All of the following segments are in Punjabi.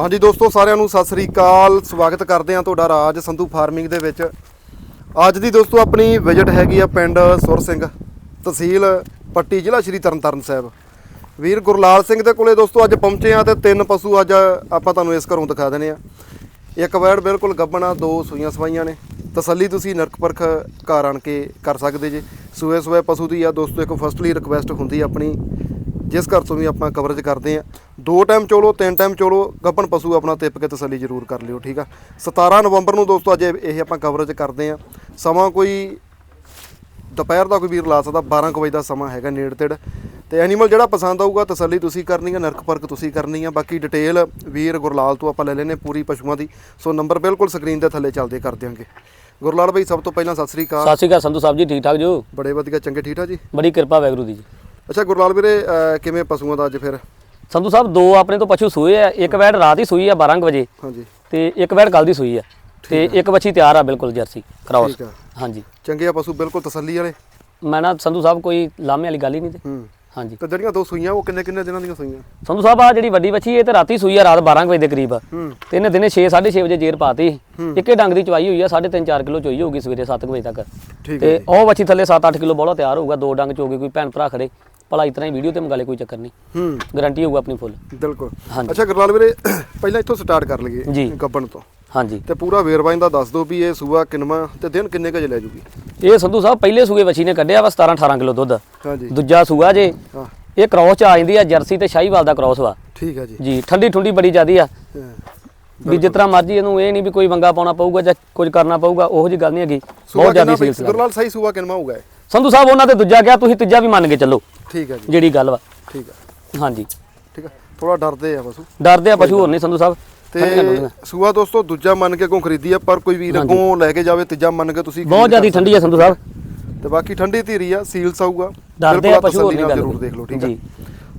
ਹਾਂਜੀ ਦੋਸਤੋ, ਸਾਰਿਆਂ ਨੂੰ ਸਤਿ ਸ੍ਰੀ ਅਕਾਲ। ਸਵਾਗਤ ਕਰਦੇ ਹਾਂ ਤੁਹਾਡਾ ਰਾਜ ਸੰਧੂ ਫਾਰਮਿੰਗ ਦੇ ਵਿੱਚ। ਅੱਜ ਦੀ ਦੋਸਤੋ, ਆਪਣੀ ਵਿਜ਼ਿਟ ਹੈਗੀ ਆ ਪਿੰਡ ਸੁਰ ਸਿੰਘ ਤਹਿਸੀਲ ਪੱਟੀ ਜ਼ਿਲ੍ਹਾ ਸ਼੍ਰੀ ਤਰਨਤਾਰਨ ਸਾਹਿਬ। ਵੀਰ ਗੁਰਲਾਲ ਸਿੰਘ ਦੇ ਕੋਲੇ ਦੋਸਤੋ, ਅੱਜ ਪਹੁੰਚੇ ਆ ਤੇ ਤਿੰਨ ਪਸ਼ੂ ਅੱਜ ਆਪਾਂ ਤੁਹਾਨੂੰ ਇਸ ਘਰੋਂ ਦਿਖਾ ਦੇਣੇ ਆ ਇੱਕ ਵੈੜ ਬਿਲਕੁਲ ਗੱਬਣ ਆ ਦੋ ਸੂਈਆਂ ਸਵਾਈਆਂ ਨੇ। ਤਸੱਲੀ ਤੁਸੀਂ ਨਰਕ ਪਰਖ ਘਰ ਆਣ ਕੇ ਕਰ ਸਕਦੇ ਜੇ। ਸੂਏ ਸੂਏ ਪਸ਼ੂ ਦੀ ਆ ਦੋਸਤੋ, ਇੱਕ ਫਸਟਲੀ ਰਿਕਵੈਸਟ ਹੁੰਦੀ ਆਪਣੀ, ਜਿਸ ਘਰ ਤੋਂ ਵੀ ਆਪਾਂ ਕਵਰੇਜ ਕਰਦੇ ਆ ਦੋ ਟਾਈਮ ਚੋਲੋ ਤਿੰਨ ਟਾਈਮ ਚੋਲੋ ਗੱਪਣ ਪਸ਼ੂ ਆਪਣਾ ਤਿੱਪ ਕੇ ਤਸੱਲੀ ਜ਼ਰੂਰ ਕਰ ਲਿਓ ਠੀਕ ਆ? 17 ਨਵੰਬਰ ਨੂੰ ਦੋਸਤੋ ਅੱਜ ਇਹ ਆਪਾਂ ਕਵਰੇਜ ਕਰਦੇ ਆ ਸਮਾਂ ਕੋਈ ਦੁਪਹਿਰ ਦਾ ਕੋਈ ਵੀਰ ਲਾ ਸਕਦਾ 12 ਕੁ ਵਜੇ ਦਾ ਸਮਾਂ ਹੈਗਾ ਨੇੜ ਤੇੜ ਤੇ ਐਨੀਮਲ ਜਿਹੜਾ ਪਸੰਦ ਆਊਗਾ ਤਸੱਲੀ ਤੁਸੀਂ ਕਰਨੀ ਹੈ ਨਰਕ ਪਰਖ ਤੁਸੀਂ ਕਰਨੀ ਆ। ਬਾਕੀ ਡਿਟੇਲ ਵੀਰ ਗੁਰਲਾਲ ਤੋਂ ਆਪਾਂ ਲੈ ਲੈਨੇ ਪੂਰੀ ਪਸ਼ੂਆਂ ਦੀ। ਸੋ ਨੰਬਰ ਬਿਲਕੁਲ ਸਕਰੀਨ ਦੇ ਥੱਲੇ ਚੱਲਦੇ ਕਰ ਦਿਆਂਗੇ। ਗੁਰਲਾਲ ਭਾਈ ਸਭ ਤੋਂ ਪਹਿਲਾਂ ਸਤਿ ਸ੍ਰੀ ਅਕਾਲ। ਸਤਿ ਸ਼੍ਰੀ ਅਕਾਲ ਸੰਧੂ ਸਾਹਿਬ ਜੀ ਠੀਕ ਠਾਕ ਜੋ? ਬੜੇ ਵਧੀਆ ਚੰਗੇ ਠੀਕ ਠਾਕ ਜੀ? ਬੜੀ ਕਿਰਪਾ ਵੈਗਰੂ ਦੀ ਜੀ। ਅੱਛਾ ਗੁਰਲਾਲ ਵੀਰੇ ਕਿਵੇਂ ਪਸ਼ੂਆਂ ਦਾ ਅੱਜ ਫਿਰ? ਸੰਧੂ ਸਾਹਿਬ ਦੋ ਆਪਣੇ ਤੋਂ ਪਸ਼ੂ ਸੂਏ ਆ ਇੱਕ ਵੈੜ ਰਾਤ ਹੀ ਸੂਈ ਆ 12 ਕੁ ਵਜੇ। ਹਾਂਜੀ। ਤੇ ਇੱਕ ਵੈੜ ਕੱਲ ਦੀ ਸੂਈ ਆ। ਤੇ ਇੱਕ ਬੱਚੀ ਤਿਆਰ ਆ ਬਿਲਕੁਲ ਜਰਸੀ ਠੀਕ ਆ। ਹਾਂਜੀ। ਚੰਗੇ ਆ ਪਸ਼ੂ ਬਿਲਕੁਲ ਤਸੱਲੀ ਵਾਲੇ। ਮੈਂ ਨਾ ਸੰਧੂ ਸਾਹਿਬ ਕੋਈ ਲਾਮੇ ਵਾਲੀ ਗੱਲ ਹੀ ਨਹੀਂ ਤੇ। ਹੂੰ। ਹਾਂਜੀ। ਤੇ ਜਿਹੜੀਆਂ ਦੋ ਸੂਈਆਂ ਉਹ ਕਿੰਨੇ ਕਿੰਨੇ ਦਿਨਾਂ ਦੀਆਂ ਸੂਈਆਂ? ਸੰਧੂ ਸਾਹਿਬ ਆ ਜਿਹੜੀ ਵੱਡੀ ਬੱਚੀ ਇਹ ਤੇ ਰਾਤੀ ਸੂਈ ਆ ਰਾਤ 12 ਕੁ ਵਜੇ ਦੇ ਕਰੀਬ। ਹੂੰ। ਤੇ ਇਹਨੇ ਦਿਨੇ 6 6:30 ਵਜੇ ਜੇਰ ਪਾਤੀ। ਇੱਕੇ ਡੰਗ ਦੀ ਚਵਾਈ ਹੋਈ ਆ 3.5 4 ਕਿਲੋ ਚੋਈ ਹੋਊਗੀ ਸਵੇਰੇ 7 ਵਜੇ ਤੱਕ। ਠੀਕ ਹੈ ਤੇ ਉਹ ਬੱਚੀ ਥੱਲੇ 7-8 ਕਿਲੋ ਬੋਲਾ ਤਿਆਰ ਹੋਊਗਾ ਦੋ ਡੰਗ ਚੋਗੇ ਕੋਈ ਭੈਣ ਭਰਾ ਖੜੇ। ਭਲਾ ਇਤਨਾ ਹੀ ਵੀਡੀਓ ਤੇ ਮੰਗਾ ਲੇ ਕੋਈ ਚੱਕਰ ਨਹੀਂ। ਹੂੰ। ਗਾਰੰਟੀ ਹੋਊਗਾ ਆਪਣੀ ਫੁੱਲ ਬਿਲਕੁਲ। ਹਾਂਜੀ। ਅੱਛਾ ਗੁਰਲਾਲ ਵੀਰੇ ਪਹਿਲਾਂ ਇੱਥੋਂ ਸਟਾਰਟ ਕਰ ਲਈਏ ਜੀ। ਗੱਬਣ ਤੋਂ। ਹਾਂਜੀ। ਤੇ ਪੂਰਾ ਵੇਰਵਾ ਇਹਦਾ ਦੱਸ ਦਿਓ ਵੀ ਇਹ ਸੂਆ ਕਿਨਵਾ ਤੇ ਦਿਨ ਕਿੰਨੇ ਕੁ ਲੈ ਜੂਗੀ? ਇਹ ਸੰਧੂ ਸਾਹਿਬ ਪਹਿਲੇ ਸੂਏ ਬੱਚੀ ਨੇ ਕੱਢਿਆ ਵਾ 17 18 ਕਿਲੋ ਦੁੱਧ। ਹਾਂਜੀ। ਦੂਜਾ ਸੂਆ ਜੇ ਹਾਂ। ਇਹ ਕ੍ਰੋਸ ਚ ਆ ਜਾਂਦੀ ਆ ਜਰਸੀ ਤੇ ਸ਼ਾਹੀਵਾਲ ਦਾ ਕ੍ਰੋਸ ਵਾ। ਠੀਕ ਹੈ ਜੀ। ਜੀ ਠੰਡੀ ਠੁੰਡੀ ਬੜੀ ਜ਼ਿਆਦੀ ਆ। ਹਾਂ। ਵੀ ਜਿਸ ਤਰ੍ਹਾਂ ਮਰਜ਼ੀ ਇਹਨੂੰ ਇਹ ਨਹੀਂ ਵੀ ਕੋਈ ਵੰਗਾ ਪਾਉਣਾ ਪਊਗਾ ਜਾਂ ਕੁਝ ਕਰਨਾ ਪਊਗਾ ਉਹੋ ਜੀ ਗੱਲ ਨਹੀਂ ਹੈਗੀ। ਸੂਆ ਬਹੁਤ ਜ਼ਿਆਦੀ ਕਿੰਨਾ ਗੁਰਲਾਲ ਸਹੀ ਸੂਆ ਕਿਨਵਾ ਹੋਊਗਾ ਇਹ? ਸੰਧੂ ਸਾਹਿਬ ਉਹਨਾਂ ਤੇ ਦੂਜਾ ਗਿਆ ਤੁਸੀਂ ਤੀਜਾ ਵੀ ਮੰਨ ਕੇ ਚੱਲੋ। ਠੀਕ ਹੈ ਜੀ। ਜਿਹੜੀ ਗੱਲ ਵਾ। ਠੀਕ ਹੈ। ਹਾਂਜੀ। ਠੀਕ ਹੈ। ਥੋੜਾ ਡਰਦੇ ਆ ਪਸ਼ੂ। ਡਰਦੇ ਆ ਪਸ਼ੂ ਹੋਰ ਨਹੀਂ ਸੰਧੂ ਸਾਹਿਬ। ਤੇ। ਸੂਆ ਦੋਸਤੋ ਦੂਜਾ ਮੰਨ ਕੇ ਕੋ ਖਰੀਦੀ ਆ ਪਰ ਕੋਈ ਵੀਰ ਅੱਗੋਂ ਲੈ ਕੇ ਜਾਵੇ ਤੀਜਾ ਮੰਨ ਕੇ ਤੁਸੀਂ ਬਹੁਤ ਜ਼ਿਆਦੀ ਠੰਡੀ ਆ ਸੰਧੂ ਸਾਹਿਬ। ਤੇ ਬਾਕੀ ਠੰਡੀ ਧੀਰੀ ਆ ਸੀਲ ਸਾਊਗਾ। ਡਰਦੇ ਆ ਪਸ਼ੂ ਹੋਰ ਨਹੀਂ ਗੱਲ ਜ਼ਰੂਰ ਦੇਖ ਲਓ ਠੀਕ ਹੈ।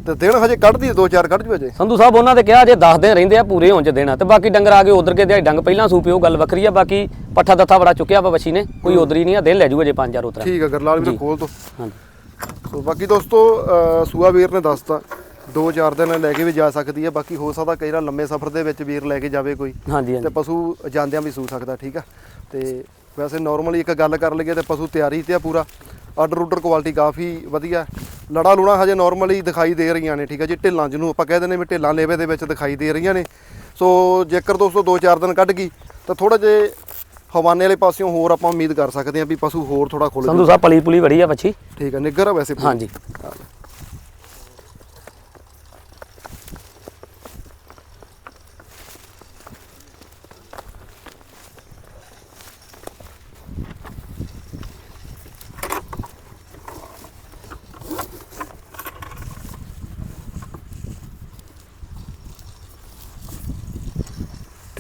ਤੇ ਦਿਨ ਹਜੇ ਕੱਢਦੀ ਆ, ਦੋ ਚਾਰ ਕੱਢ ਜੂ। ਅਜੇ ਸੰਧੂ ਸਾਹਿਬ ਉਹਨਾਂ ਦੇ ਕਿਹਾ ਜੇ 10 ਦਿਨ ਰਹਿੰਦੇ ਆ ਪੂਰੇ ਹੋਣ ਚ ਦੇਣਾ। ਤੇ ਬਾਕੀ ਡੰਗਰ ਆ ਕੇ ਉਧਰ ਕੇ ਦਿਹਾੜੀ ਡੰਗ ਪਹਿਲਾਂ ਸੂਪਿਓ ਗੱਲ ਵੱਖਰੀ ਆ। ਬਾਕੀ ਪੱਠਾ ਦੱਥਾ ਬੜਾ ਚੁੱਕਿਆ ਵਾ ਬੱਚੀ ਨੇ। ਕੋਈ ਉਧਰੀ ਨਹੀਂ ਆ ਦਿਨ ਲੈ ਜੇ 5-4 ਉਤਰਾ। ਠੀਕ ਹੈ ਗਰਲਾਲ ਵੀਰ ਖੋਲ ਦੋ। ਹਾਂਜੀ। ਸੋ ਬਾਕੀ ਦੋਸਤੋ ਸੂਆ ਵੀਰ ਨੇ ਦੱਸਤਾ ਦੋ ਚਾਰ ਦਿਨ ਲੈ ਕੇ ਵੀ ਜਾ ਸਕਦੀ ਹੈ ਬਾਕੀ ਹੋ ਸਕਦਾ ਕਈ ਵਾਰ ਲੰਮੇ ਸਫ਼ਰ ਦੇ ਵਿੱਚ ਵੀਰ ਲੈ ਕੇ ਜਾਵੇ ਕੋਈ ਹਾਂਜੀ ਤੇ ਹਾਂਜੀ। ਪਸ਼ੂ ਜਾਂਦਿਆਂ ਵੀ ਸੂ ਸਕਦਾ ਠੀਕ ਆ? ਤੇ ਵੈਸੇ ਨਾਰਮਲੀ ਇੱਕ ਗੱਲ ਕਰ ਲਈਏ ਤੇ ਪਸ਼ੂ ਤਿਆਰੀ ਤੇ ਆ ਪੂਰਾ ਆਰਡਰ ਆਰਡਰ ਕੁਆਲਿਟੀ ਕਾਫੀ ਵਧੀਆ ਲੜਾ ਲੂਣਾ ਹਜੇ ਨਾਰਮਲੀ ਦਿਖਾਈ ਦੇ ਰਹੀਆਂ ਨੇ ਠੀਕ ਆ ਜੀ ਢਿੱਲਾਂ ਜਿਹਨੂੰ ਆਪਾਂ ਕਹਿ ਦਿੰਦੇ ਵੀ ਢਿੱਲਾਂ ਲੇਵੇ ਦੇ ਵਿੱਚ ਦਿਖਾਈ ਦੇ ਰਹੀਆਂ ਨੇ। ਸੋ ਜੇਕਰ ਦੋਸਤੋ ਦੋ ਚਾਰ ਦਿਨ ਕੱਢ ਗਈ ਤਾਂ ਥੋੜਾ ਜੇ ਹਵਾਨੇ ਵਾਲੇ ਪਾਸਿਓਂ ਹੋਰ ਆਪਾਂ ਉਮੀਦ ਕਰ ਸਕਦੇ ਹਾਂ ਵੀ ਪਸ਼ੂ ਹੋਰ ਥੋੜਾ ਖੁੱਲ ਸੰਧੂ ਸਾਹਿਬ ਪਲੀ ਪੁਲੀ ਬੜੀ ਆ ਬੱਚੀ ਠੀਕ ਆ ਨਿੱਗਰ ਆ ਵੈਸੇ ਪੂਰੀ। ਹਾਂਜੀ।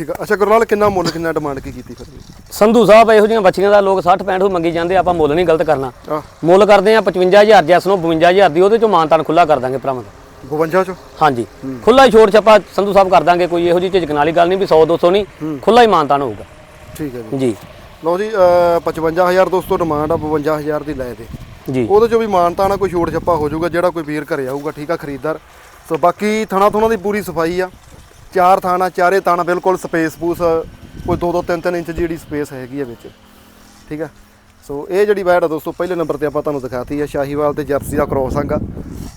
ਠੀਕ ਆ। ਅੱਛਾ ਗੁਰਲਾਲ ਕਿੰਨਾ ਮੁੱਲ ਕਿੰਨਾ ਡਿਮਾਂਡ ਕੀ ਕੀਤੀ ਫਿਰ? ਸੰਧੂ ਸਾਹਿਬ ਇਹੋ ਜਿਹੀਆਂ ਬੱਚੀਆਂ ਦਾ ਲੋਕ 60 65 ਮੰਗੀ ਜਾਂਦੇ ਆਪਾਂ ਮੁੱਲ ਨਹੀਂ ਗਲਤ ਕਰਨਾ। ਮੁੱਲ ਕਰਦੇ ਆ 55000 ਜੈਸ ਨੂੰ 52000 ਦੀ ਉਹਦੇ ਚੋਂ ਮਾਨਤਾਨ ਖੁੱਲਾ ਕਰ ਦਾਂਗੇ ਭਰਾਵਾਂ ਦਾ। 52 ਚੋਂ? ਹਾਂਜੀ। ਖੁੱਲਾ ਹੀ ਛੋੜ ਛੱਪਾ ਸੰਧੂ ਸਾਹਿਬ ਕਰ ਦਾਂਗੇ ਕੋਈ ਇਹੋ ਜਿਹੀ ਝਿਜਕਣ ਵਾਲੀ ਗੱਲ ਨਹੀਂ ਵੀ 100 200 ਨਹੀਂ। ਖੁੱਲਾ ਹੀ ਮਾਨਤਾਨ ਹੋਊਗਾ। ਠੀਕ ਹੈ ਜੀ। ਜੀ। ਲਓ ਜੀ ਅਹ 55000 ਦੋਸਤੋ ਡਿਮਾਂਡ ਆ 52000 ਦੀ ਲੈ ਦੇ। ਜੀ। ਉਹਦੇ ਚੋਂ ਵੀ ਮਾਨਤਾ ਨਾਲ ਕੋਈ ਛੋੜ ਛੱਪਾ ਹੋ ਜਾਊਗਾ ਜਿਹੜਾ ਕੋਈ ਵੀਰ ਘਰੇ ਆਊਗਾ ਠੀਕ ਆ ਖਰੀਦਦਾਰ। ਸੋ ਬਾਕੀ ਥਣਾ ਥੁਣਾ ਦੀ ਪੂਰੀ ਸਫ਼ਾਈ ਆ। ਚਾਰ ਥਾਣਾ ਚਾਰੇ ਥਾਣਾ ਬਿਲਕੁਲ ਸਪੇਸ ਪੂਸ ਕੋਈ 2 2 3 3 ਇੰਚ ਜਿਹੜੀ ਸਪੇਸ ਹੈਗੀ ਆ ਵਿੱਚ। ਠੀਕ ਆ? ਸੋ ਇਹ ਜਿਹੜੀ ਵੈੜ ਆ ਦੋਸਤੋ ਪਹਿਲੇ ਨੰਬਰ ਤੇ ਆਪਾਂ ਤੁਹਾਨੂੰ ਦਿਖਾਤੀ ਆ ਸ਼ਾਹੀਵਾਲ ਤੇ ਜਰਸੀ ਦਾ ਕ੍ਰੋਸ ਆਂਗਾ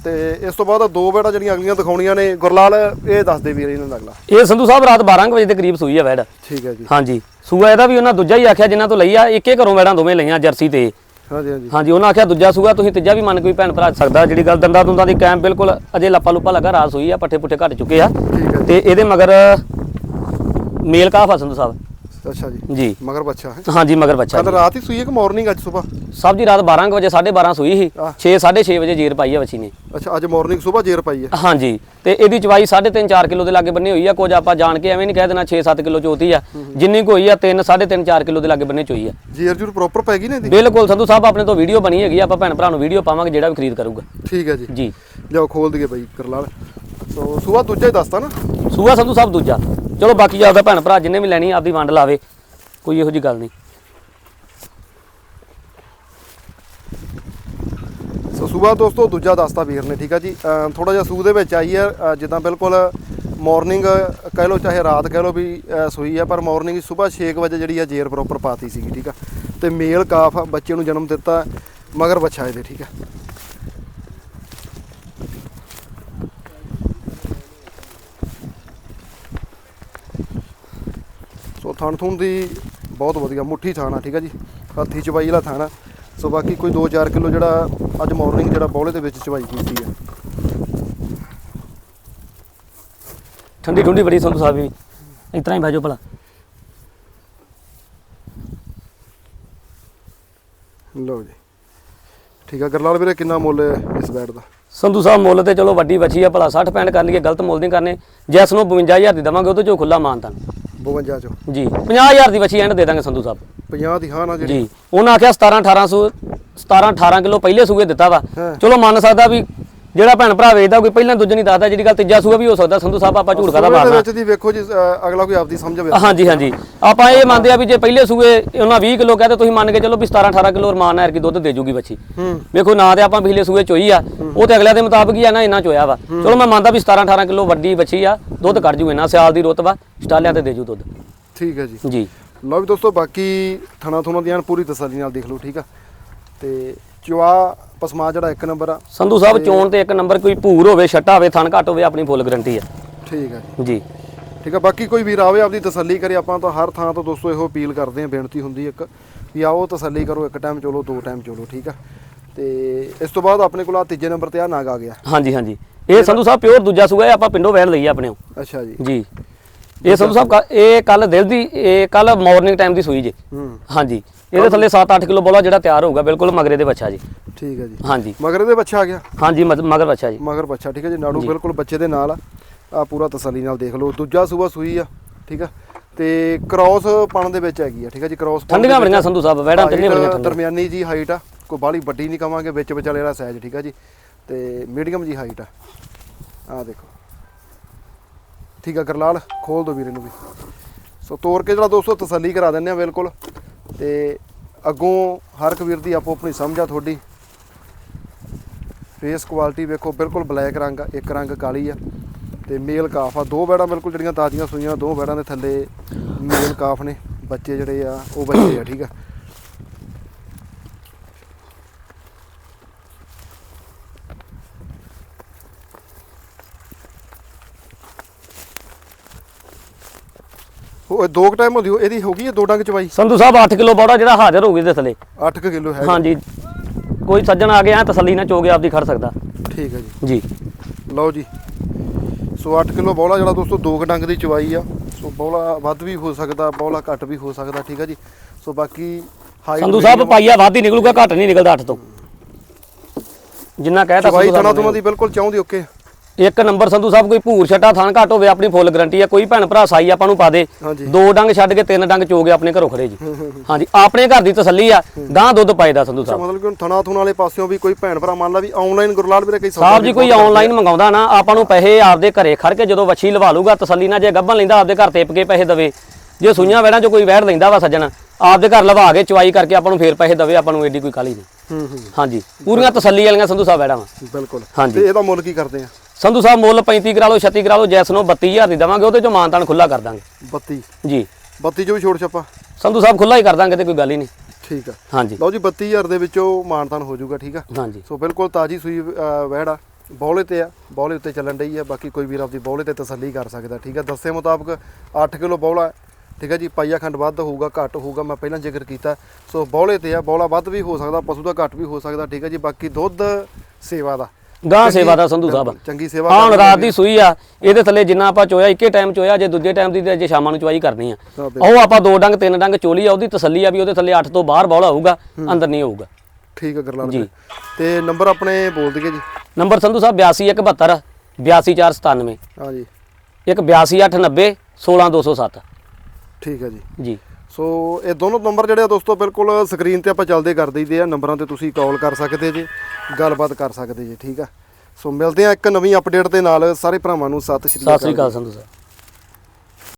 ਤੇ ਇਸ ਤੋਂ ਬਾਅਦ ਦੋ ਵੈੜਾਂ ਜਿਹੜੀਆਂ ਅਗਲੀਆਂ ਦਿਖਾਉਣੀਆਂ ਨੇ ਗੁਰਲਾਲ ਇਹ ਦੱਸ ਦੇ ਵੀਰ ਇਹਨਾਂ ਦਾ ਅਗਲਾ। ਇਹ ਸੰਧੂ ਸਾਹਿਬ ਰਾਤ 12 ਕੁ ਵਜੇ ਦੇ ਕਰੀਬ ਸੂਈ ਆ ਵੈੜ ਠੀਕ ਹੈ ਜੀ। ਹਾਂਜੀ। ਸੂਆ ਇਹਦਾ ਵੀ ਉਹਨਾਂ ਦੂਜਾ ਹੀ ਆਖਿਆ ਜਿਨ੍ਹਾਂ ਤੋਂ ਲਈ ਆ ਇੱਕੇ ਘਰੋਂ ਵੈੜਾਂ ਦੋਵੇਂ ਲਈਆਂ ਜਰਸੀ ਤੇ। ਹਾਂਜੀ ਹਾਂਜੀ। ਹਾਂਜੀ ਉਹਨਾਂ ਆਖਿਆ ਦੂਜਾ ਸੂਆ ਤੁਸੀਂ ਤੀਜਾ ਵੀ ਮੰਨ ਕੋਈ ਭੈਣ ਭਰਾ ਸਕਦਾ ਜਿਹੜੀ ਗੱਲ ਦੰਦਾਂ ਦੁੰਦਾਂ ਦੀ ਕੈਮ ਬਿਲਕੁਲ ਅਜੇ ਲੱਪਾ ਲੁੱਪਾ ਲੱਗਾ ਰਾਸ ਹੋਈ ਆ ਪੱਠੇ ਪੁੱਠੇ ਘਟ ਚੁੱਕੇ ਆ। ਤੇ ਇਹਦੇ ਮਗਰ ਮੇਲ ਕਾਫ ਆ ਸੰਧੂ ਸਾਹਿਬ ਅੱਛਾ ਜੀ। ਜੀ। ਮਗਰ ਬੱਚਾ ਹੈ। ਹਾਂਜੀ ਮਗਰ ਬੱਚਾ ਕੱਲ ਰਾਤ ਹੀ ਸੂਈ ਹੈ ਕਿ ਮਾਰਨਿੰਗ ਅੱਜ ਸਵੇਰ? ਸਭ ਦੀ ਰਾਤ 12 ਕੁ ਵਜੇ 12:30 ਸੂਈ ਸੀ। ਆਹ। 6 6:30 ਵਜੇ ਜੀਰ ਪਾਈ ਆ ਬੱਚੀ ਨੇ। ਅੱਛਾ ਅੱਜ ਮਾਰਨਿੰਗ ਸਵੇਰ ਜੇਰ ਪਾਈ ਹੈ। ਹਾਂਜੀ। ਤੇ ਇਹਦੀ ਚਵਾਈ 3.5 4 ਕਿਲੋ ਦੇ ਲਾਗੇ ਬੰਨੀ ਹੋਈ ਆ। ਕੁਝ ਆਪਾਂ ਜਾਣ ਕੇ ਐਵੇਂ ਨਹੀਂ ਕਹਿ ਦੇਣਾ 6-7 ਕਿਲੋ ਚੋਤੀ ਆ। ਜਿੰਨੀ ਕੁ ਹੋਈ ਆ 3 3.5 4 ਕਿਲੋ ਦੇ ਲਾਗੇ ਬੰਨੇ ਚੋਈ ਆ। ਜੇਰ ਜੂਰ ਪ੍ਰੋਪਰ ਪੈ ਗਈ ਨੇ ਇਹਦੀ? ਬਿਲਕੁਲ ਸੰਧੂ ਸਾਹਿਬ ਆਪਣੇ ਤੋਂ ਵੀਡੀਓ ਬਣੀ ਹੈਗੀ ਆਪਾਂ ਭੈਣ ਭਰਾ ਨੂੰ ਵੀਡੀਓ ਪਾਵਾਂਗੇ ਜਿਹੜਾ ਵੀ ਖਰੀਦ ਕਰੂਗਾ। ਠੀਕ ਹੈ ਜੀ। ਜੀ। ਲਿਆਓ ਖੋਲ ਦਈਏ ਬਾਈ ਕਰਲਾਲ। ਸੋ ਸਵੇਰ ਦੂਜਾ ਹੀ ਦੱਸਤਾ ਨਾ। ਸੂਆ ਸੰਧੂ ਸਾਹਿਬ ਦੂਜਾ। ਚਲੋ ਬਾਕੀ ਆਪਦਾ ਭੈਣ ਭਰਾ ਜਿੰਨੇ ਵੀ ਲੈਣੀ ਆਪਦੀ ਵੰਡ ਲਾਵੇ ਕੋਈ ਇਹੋ ਜੀ ਗੱਲ ਨਹੀਂ। ਸੋ ਸਵੇਰ ਦੋਸਤੋ ਦੂਜਾ ਦੱਸਤਾ ਵੀਰ ਨੇ ਠੀਕ ਆ ਜੀ? ਥੋੜਾ ਜਿਹਾ ਸੂ ਦੇ ਵਿੱਚ ਆਈ ਹੈ ਜਿੱਦਾਂ ਬਿਲਕੁਲ ਮਾਰਨਿੰਗ ਕਹਿ ਲਓ ਚਾਹੇ ਰਾਤ ਕਹਿ ਲਓ ਵੀ ਅ, ਸੂਈ ਆ ਪਰ ਮਾਰਨਿੰਗ ਸਵੇਰ 6 ਵਜੇ ਜਿਹੜੀ ਆ ਜੇਰ ਪ੍ਰੋਪਰ ਪਾਤੀ ਸੀਗੀ ਠੀਕ ਆ? ਤੇ ਮੇਲ ਕਾਫ ਬੱਚੇ ਨੂੰ ਜਨਮ ਦਿੱਤਾ ਮਗਰ ਬੱਚਾ ਇਹਦੇ ਠੀਕ ਆ? ਥਣ ਥੁਣ ਦੀ ਬਹੁਤ ਵਧੀਆ ਮੁੱਠੀ ਥਾਣਾ ਠੀਕ ਆ ਜੀ? ਹੱਥੀ ਚਵਾਈ ਵਾਲਾ ਥਾਣਾ ਸੋ ਬਾਕੀ ਕੋਈ 2-4 ਕਿਲੋ ਜਿਹੜਾ ਅੱਜ ਮਾਰਨਿੰਗ ਜਿਹੜਾ ਬੌਲੇ ਦੇ ਵਿੱਚ ਚਵਾਈ ਕੀਤੀ ਆ। ਠੰਡੀ ਠੁੰਡੀ ਬੜੀ ਸੰਧੂ ਸਾਹਿਬ ਵੀ। ਇਤਨਾ ਹੀ ਭਾਜੋ ਭਲਾ। ਲਓ ਜੀ। ਠੀਕ ਆ ਗਰਲਾਲ ਵੀਰੇ ਕਿੰਨਾ ਮੁੱਲ ਹੈ ਇਸ ਬੈਟ ਦਾ? ਸੰਧੂ ਸਾਹਿਬ ਮੁੱਲ ਤੇ ਚਲੋ ਵੱਡੀ ਬੱਚੀ ਆ ਭਲਾ। 60 ਪੈਂਟ ਕਰ ਲਈਏ ਗਲਤ ਮੁੱਲ ਨਹੀਂ ਕਰਨੇ। ਜੈਸ ਨੂੰ 52000 ਦੀ ਦਵਾਂਗੇ ਉਹਦੇ ਚੋਂ ਖੁੱਲਾ ਮਾਨਤਾ 52 ਚੋਂ। ਜੀ 50000 ਦੀ ਬੱਚੀ ਐਂਡ ਦੇ ਦਾਂਗੇ ਸੰਧੂ ਸਾਹਿਬ। 50 ਦੀ ਹਾਂ ਨਾ ਜਿਹੜੀ। ਜੀ ਉਹਨਾਂ ਆਖਿਆ 17 1800 17 18 ਕਿਲੋ ਪਹਿਲੇ ਸੂਏ ਦਿੱਤਾ ਵਾ। ਹਾਂ। ਚਲੋ ਮੰਨ ਸਕਦਾ ਵੀ ਜਿਹੜਾ ਭੈਣ ਭਰਾ ਵੇਚਦਾ ਕੋਈ ਪਹਿਲਾਂ ਦੂਜੇ ਨਹੀਂ ਦੱਸਦਾ ਜਿਹੜੀ ਗੱਲ ਤੀਜਾ ਸੂਆ ਵੀ ਹੋ ਸਕਦਾ ਸੰਧੂ ਸਾਹਿਬ ਆਪਾਂ ਝੂਠ ਕਾਦਾ ਮਾਰਨਾ। ਵਿੱਚ ਦੀ ਵੇਖੋ ਜੀ ਅ, ਅਗਲਾ ਕੋਈ ਆਪਦੀ ਸਮਝ ਵੇ ਹਾਂਜੀ ਹਾਂਜੀ। ਆਪਾਂ ਇਹ ਮੰਨਦੇ ਆ ਵੀ ਜੇ ਪਹਿਲੇ ਸੂਏ ਉਹਨਾਂ 20 ਕਿਲੋ ਕਹਤੇ ਤੁਸੀਂ ਮੰਨ ਕੇ ਚਲੋ ਵੀ 17 18 ਕਿਲੋ ਰਮਾਨ ਨਾਲ ਕਿ ਦੁੱਧ ਦੇ ਜੂਗੀ ਬੱਚੀ। ਹੂੰ। ਵੇਖੋ ਨਾ ਤੇ ਆਪਾਂ ਪਿਛਲੇ ਸੂਏ ਚੋਈ ਆ ਉਹ ਤੇ ਅਗਲਿਆਂ ਦੇ ਮੁਤਾਬਕ ਹੀ ਆ ਨਾ ਇੰਨਾ ਚੋਇਆ ਵਾ। ਚਲੋ ਮੈਂ ਮੰਨਦਾ ਵੀ 17 18 ਕਿਲੋ ਵੱਡੀ ਬੱਚੀ ਆ ਦੁੱਧ ਕੱਢ ਜੂ ਇੰਨਾ ਸਿਆਲ ਦੀ ਰੁੱਤ ਵਾ ਸਟਾਲਿਆਂ ਤੇ ਦੇ ਜੂ ਦੁੱਧ। ਠੀਕ ਹੈ ਜੀ। ਜੀ। ਲਓ ਵੀ ਦੋਸਤੋ ਬਾਕੀ ਥਣਾ ਥੁਣਾ ਦੀਆਂ ਪੂਰੀ ਤਸੱਲੀ ਨਾਲ ਦੇਖ ਲਓ ਠੀਕ ਆ? ਤੇ ਚਵਾ ਪਸਮਾ ਜਿਹੜਾ ਇੱਕ ਨੰਬਰ ਆ। ਸੰਧੂ ਸਾਹਿਬ ਚੋਣ ਤੇ ਇੱਕ ਨੰਬਰ ਕੋਈ ਭੂਰ ਹੋਵੇ ਛੱਟਾ ਹੋਵੇ ਥਣ ਘੱਟ ਹੋਵੇ ਆਪਣੀ ਫੁੱਲ ਗਰੰਟੀ ਆ ਠੀਕ ਆ ਜੀ। ਠੀਕ ਆ ਬਾਕੀ ਕੋਈ ਵੀਰ ਆਵੇ ਆਪਦੀ ਤਸੱਲੀ ਕਰੇ ਆਪਾਂ ਤਾਂ ਹਰ ਥਾਂ ਤੋਂ ਦੋਸਤੋ ਇਹੋ ਅਪੀਲ ਕਰਦੇ ਆ ਬੇਨਤੀ ਹੁੰਦੀ ਇੱਕ ਵੀ ਆਓ ਤਸੱਲੀ ਕਰੋ ਇੱਕ ਟਾਈਮ ਚਲੋ ਦੋ ਟਾਈਮ ਚਲੋ ਠੀਕ ਆ? ਤੇ ਇਸ ਤੋਂ ਬਾਅਦ ਆਪਣੇ ਕੋਲ ਆ ਤੀਜੇ ਨੰਬਰ ਤੇ ਆ ਨਾਗ ਆ ਗਿਆ। ਹਾਂਜੀ ਹਾਂਜੀ। ਇਹ ਸੰਧੂ ਸਾਹਿਬ ਪਿਓਰ ਦੂਜਾ ਸੂਆ ਇਹ ਆਪਾਂ ਪਿੰਡੋਂ ਵੈਣ ਲਈ ਆ ਆਪਣੇ। ਅੱਛਾ ਜੀ। ਜੀ। ਇਹ ਸੰਧੂ ਸਾਹਿਬ ਕੱਲ੍ਹ- ਇਹ ਕੱਲ ਦਿਲ ਦੀ ਇਹ ਕੱਲ ਮਾਰਨਿੰਗ ਟਾਈਮ ਦੀ ਸੂਈ ਜੀ। ਹੂੰ। ਹਾਂਜੀ। ਇਹਦੇ ਥੱਲੇ 7-8 ਕਿਲੋ ਬੋਲਾ ਜਿਹੜਾ ਤਿਆਰ ਹੋਊਗਾ ਬਿਲਕੁਲ ਮਗਰੇ ਦੇ ਬੱਚਾ ਜੀ। ਠੀਕ ਹੈ ਜੀ। ਹਾਂਜੀ। ਮਗਰ ਇਹਦੇ ਬੱਚਾ ਆ ਗਿਆ? ਹਾਂਜੀ ਮਗ- ਮਗਰ ਬੱਚਾ ਜੀ। ਮਗਰ ਬੱਚਾ ਠੀਕ ਹੈ ਜੀ। ਨਾੜੂ ਬਿਲਕੁਲ ਬੱਚੇ ਦੇ ਨਾਲ ਆ। ਪੂਰਾ ਤਸੱਲੀ ਨਾਲ ਦੇਖ ਲਓ। ਦੂਜਾ ਸੂਆ ਸੂਈ ਆ ਠੀਕ ਆ ਤੇ ਕ੍ਰਾਸ ਪਣ ਦੇ ਵਿੱਚ ਹੈਗੀ ਆ ਠੀਕ ਆ ਜੀ। ਕ੍ਰਾਸ ਠੰਡੀਆਂ ਬੜੀਆਂ ਸੰਧੂ ਸਾਹਿਬ ਵੈੜਾਂ ਤਿੰਨੇ ਬੜੀਆਂ ਠੰਡੀਆਂ। ਦਰਮਿਆਨੀ ਜੀ ਹਾਈਟ ਆ। ਕੋਈ ਬਾਹਲੀ ਵੱਡੀ ਨਹੀਂ ਕਵਾਂਗੇ ਵਿੱਚ ਵਿਚਾਲੇ ਵਾਲਾ ਸਾਈਜ਼ ਠੀਕ ਆ ਜੀ। ਤੇ ਮੀਡੀਅਮ ਜੀ ਹਾਈਟ ਆ। ਆ ਦੇਖੋ। ਠੀਕ ਆ ਗਰਲਾਲ ਖੋਲ ਦੋ ਵੀਰੇ ਨੂੰ ਵੀ। ਸੋ ਤੋੜ ਕੇ ਜਿਹੜਾ ਦੋਸਤੋ ਤਸੱਲੀ ਕਰਾ ਦਿੰਦੇ ਆ ਬਿਲਕੁਲ। ਤੇ ਅੱਗੋਂ ਹਰ ਇੱਕ ਵੀਰ ਦੀ ਆਪੋ ਆਪਣੀ ਸਮਝ ਆ ਤੁਹਾਡੀ। ਫੇਸ ਕੁਆਲਿਟੀ ਵੇਖੋ, ਬਿਲਕੁਲ ਬਲੈਕ ਰੰਗ ਆ, ਇੱਕ ਰੰਗ ਕਾਲੀ ਆ। ਤੇ ਮੇਲ ਕਾਫ ਆ, ਦੋ ਬੈੜਾਂ ਬਿਲਕੁਲ ਜਿਹੜੀਆਂ ਤਾਜ਼ੀਆਂ ਸੂਈਆਂ, ਦੋ ਬੈੜਾਂ ਦੇ ਥੱਲੇ ਮੇਲ ਕਾਫ ਨੇ। ਬੱਚੇ ਜਿਹੜੇ ਆ, ਉਹ ਬੱਚੇ ਆ, ਠੀਕ ਆ। ਉਹ ਦੋ ਕੁ ਟਾਈਮ ਹੁੰਦੀ ਉਹ- ਇਹਦੀ ਹੋ ਗਈ ਹੈ ਦੋ ਡੰਗ ਚਵਾਈ? ਸੰਧੂ ਸਾਹਿਬ 8 ਕਿਲੋ ਬੋੜਾ ਜਿਹੜਾ ਹਾਜ਼ਰ ਹੋ ਗਿਆ ਦੇ ਥੱਲੇ 8 ਕਿਲੋ ਹੈ ਹਾਂਜੀ। ਕੋਈ ਸੱਜਣ ਆ ਗਿਆ ਤਸੱਲੀ ਨਾਲ ਚੋਗੇ ਆਪਦੀ ਖੜ ਸਕਦਾ। ਠੀਕ ਹੈ ਜੀ। ਜੀ। ਲਓ ਜੀ। ਸੋ 8 ਕਿਲੋ ਬੌਲਾ ਜਿਹੜਾ ਦੋਸਤੋ ਦੋ ਕੁ ਡੰਗ ਦੀ ਚਵਾਈ ਆ। ਸੋ ਬੌਲਾ ਵੱਧ ਵੀ ਹੋ ਸਕਦਾ ਬੌਲਾ ਘੱਟ ਵੀ ਹੋ ਸਕਦਾ ਠੀਕ ਹੈ ਜੀ। ਸੋ ਬਾਕੀ ਹਾਈਟ ਸੰਧੂ ਸਾਹਿਬ ਪਾਈਆ ਵੱਧ ਹੀ ਨਿਕਲੂਗਾ ਘੱਟ ਨਹੀਂ ਨਿਕਲਦਾ 8 ਤੋਂ। ਜਿੰਨਾ ਕਹਿਤਾ ਚਵਾਈ ਸੰਧੂ ਸਾਹਿਬ ਤੁਮਾ ਨੇ। ਦੀ ਬਿਲਕੁਲ ਚਾਹੁੰਦੀ ਓਕੇ। ਇੱਕ ਨੰਬਰ ਸੰਧੂ ਸਾਹਿਬ ਕੋਈ ਭੂਰ ਛੱਟਾ ਥਾਨ ਘੱਟ ਹੋਵੇ ਆਪਣੀ ਫੁੱਲ ਗਰੰਟੀ ਆ ਕੋਈ ਭੈਣ ਭਰਾ ਸਾਈ ਆਪਾਂ ਨੂੰ ਪਾ ਦੇ। ਦੋ ਡੰਗ ਛੱਡ ਕੇ ਤਿੰਨ ਡੰਗ ਚੋਗੇ ਆਪਣੇ ਘਰੋਂ ਖੜੇ ਜੀ। ਹਾਂਜੀ ਆਪਣੇ ਘਰ ਦੀ ਤਸੱਲੀ ਆ ਗਾਂ ਦੁੱਧ ਪਾਈਦਾ ਸੰਧੂ ਸਾਹਿਬ। ਮਤਲਬ ਕਿ ਥਣਾ ਥੁਣ ਵਾਲੇ ਪਾਸਿਓਂ ਵੀ ਕੋਈ ਭੈਣ ਭਰਾ ਮੰਨ ਲਾ ਵੀ ਆਨਲਾਈਨ ਗੁਰਲਾਲ ਵੀਰੇ ਕਈ ਸਾਹਿਬ ਜੀ ਕੋਈ ਆਨਲਾਈਨ ਮੰਗਾਉਂਦਾ ਨਾ ਆਪਾਂ ਨੂੰ ਪੈਸੇ ਆਪਦੇ ਘਰੇ ਖੜ ਕੇ ਜਦੋਂ ਵੱਛੀ ਲਵਾ ਲੂਗਾ ਤਸੱਲੀ ਨਾਲ ਜੇ ਗੱਭਣ ਲੈਂਦਾ ਆਪਦੇ ਘਰ ਟਿਪ ਕੇ ਪੈਸੇ ਦਵੇ। ਜੇ ਸੂਈਆਂ ਵੈੜਾਂ 'ਚ ਕੋਈ ਵੈੜ ਲੈਂਦਾ ਵਾ ਸੱਜਣ ਆਪਦੇ ਘਰ ਲਵਾ ਕੇ ਚਵਾਈ ਕਰਕੇ ਆਪਾਂ ਨੂੰ ਫੇਰ ਪੈਸੇ ਦਵੇ ਆਪਾਂ ਨੂੰ ਏਡੀ ਕੋਈ ਕਾਲੀ ਨਹੀਂ। ਹਾਂਜੀ ਪੂਰੀਆਂ ਤਸੱਲੀ ਵਾਲੀਆਂ ਸੰਧੂ ਸਾਹਿਬ ਵੈੜਾਂ ਵਾ। ਬਿਲਕੁਲ। ਹਾਂਜੀ। ਤੇ ਇਹਦਾ ਮੁੱਲ ਕੀ ਕਰਦੇ ਆ? ਸੰਧੂ ਸਾਹਿਬ ਮੁੱਲ 35 ਕਰਾ ਲਓ 36 ਕਰਾ ਲਓ ਜੈਸ ਨੂੰ 32000 ਦੀ ਦੇਵਾਂਗੇ ਉਹਦੇ ਚੋਂ ਮਾਨਤਾਨ ਖੁੱਲਾ ਕਰ ਦਾਂਗੇ। 32 ਜੀ। 32 ਚੋਂ ਵੀ ਛੋੜ ਛੱਪਾ? ਸੰਧੂ ਸਾਹਿਬ ਖੁੱਲਾ ਹੀ ਕਰ ਦਾਂਗੇ ਤੇ ਕੋਈ ਗੱਲ ਹੀ ਨਹੀਂ। ਠੀਕ ਆ। ਹਾਂਜੀ। ਲਓ ਜੀ 32000 ਦੇ ਵਿੱਚੋਂ ਮਾਨਤਾਨ ਹੋ ਜਾਊਗਾ ਠੀਕ ਆ? ਹਾਂਜੀ। ਸੋ ਬਿਲਕੁਲ ਤਾਜੀ ਸੂਈ ਵਹਿੜ ਆ। ਬੌਲੇ ਤੇ ਆ ਬੌਲੇ ਉੱਤੇ ਚੱਲਣ ਡਈ ਆ ਬਾਕੀ ਕੋਈ ਵੀਰ ਆਪਦੀ ਬੌਲੇ ਤੇ ਤਸੱਲੀ ਕਰ ਸਕਦਾ ਠੀਕ ਆ? ਦੱਸੇ ਮੁਤਾਬਕ 8 ਕਿਲੋ ਬੌਲਾ ਹੈ, ਠੀਕ ਆ ਜੀ? ਪਾਈਆ ਖੰਡ ਵੱਧ ਹੋਊਗਾ ਘੱਟ ਹੋਊਗਾ ਮੈਂ ਪਹਿਲਾਂ ਜ਼ਿਕਰ ਕੀਤਾ। ਸੋ ਬੌਲੇ ਤੇ ਆ ਬੌਲਾ ਵੱਧ ਵੀ ਹੋ ਸਕਦਾ ਪਸ਼ੂ ਦਾ ਘੱਟ ਵੀ ਹੋ ਸਕਦਾ ਠੀਕ ਆ ਜੀ? ਬਾਕੀ ਦੁੱਧ ਸੇਵਾ ਦਾ। ਗਾਂ ਸੇਵਾ ਦਾ ਸੰਧੂ ਸਾਹਿਬ ਚੰਗੀ ਸੇਵਾ ਹਾਂ ਰਾਤ ਦੀ ਸੂਈ ਆ ਇਹਦੇ ਥੱਲੇ ਜਿੰਨਾ ਆਪਾਂ ਚੋਇਆ ਇੱਕੇ ਟਾਈਮ ਚੋਇਆ ਜੇ ਦੂਜੇ ਟਾਈਮ ਦੀ ਤੇ ਜੇ ਸ਼ਾਮਾਂ ਨੂੰ ਚਵਾਈ ਕਰਨੀ ਆ। ਹਾਂ। ਉਹ ਆਪਾਂ ਦੋ ਡੰਗ ਤਿੰਨ ਡੰਗ ਚੋਲੀ ਆ ਉਹਦੀ ਤਸੱਲੀ ਆ ਵੀ ਉਹਦੇ ਥੱਲੇ 8 ਤੋਂ ਬਾਹਰ ਬੌਲਾ ਹੋਊਗਾ ਅੰਦਰ ਨਹੀਂ ਹੋਊਗਾ। ਠੀਕ ਆ ਗਰਲਾਲ ਜੀ। ਤੇ ਨੰਬਰ ਆਪਣੇ ਬੋਲ ਦਈਏ ਜੀ। ਨੰਬਰ ਸੰਧੂ ਸਾਹਿਬ 8272 82497 ਹਾਂ ਜੀ। ਇੱਕ 82890 16207 ਠੀਕ ਆ ਜੀ। ਜੀ। ਸੋ ਇਹ ਦੋਨੋਂ ਨੰਬਰ ਜਿਹੜੇ ਆ ਦੋਸਤੋ ਬਿਲਕੁਲ ਸਕਰੀਨ ਤੇ ਆਪਾਂ ਚੱਲਦੇ ਕਰ ਦਈਦੇ ਆ। ਨੰਬਰਾਂ ਤੇ ਤੁਸੀਂ ਕਾਲ ਕਰ ਸਕਦੇ ਜੇ, ਗੱਲਬਾਤ ਕਰ ਸਕਦੇ ਜੀ, ਠੀਕ ਆ? ਸੋ ਮਿਲਦੇ ਆ ਇੱਕ ਨਵੀਂ ਅਪਡੇਟ ਦੇ ਨਾਲ। ਸਾਰੇ ਭਰਾਵਾਂ ਨੂੰ ਸਤਿ ਸ਼੍ਰੀ ਸਤਿ ਸ੍ਰੀ ਅਕਾਲ ਸੰਧੂ ਸਾਹਿਬ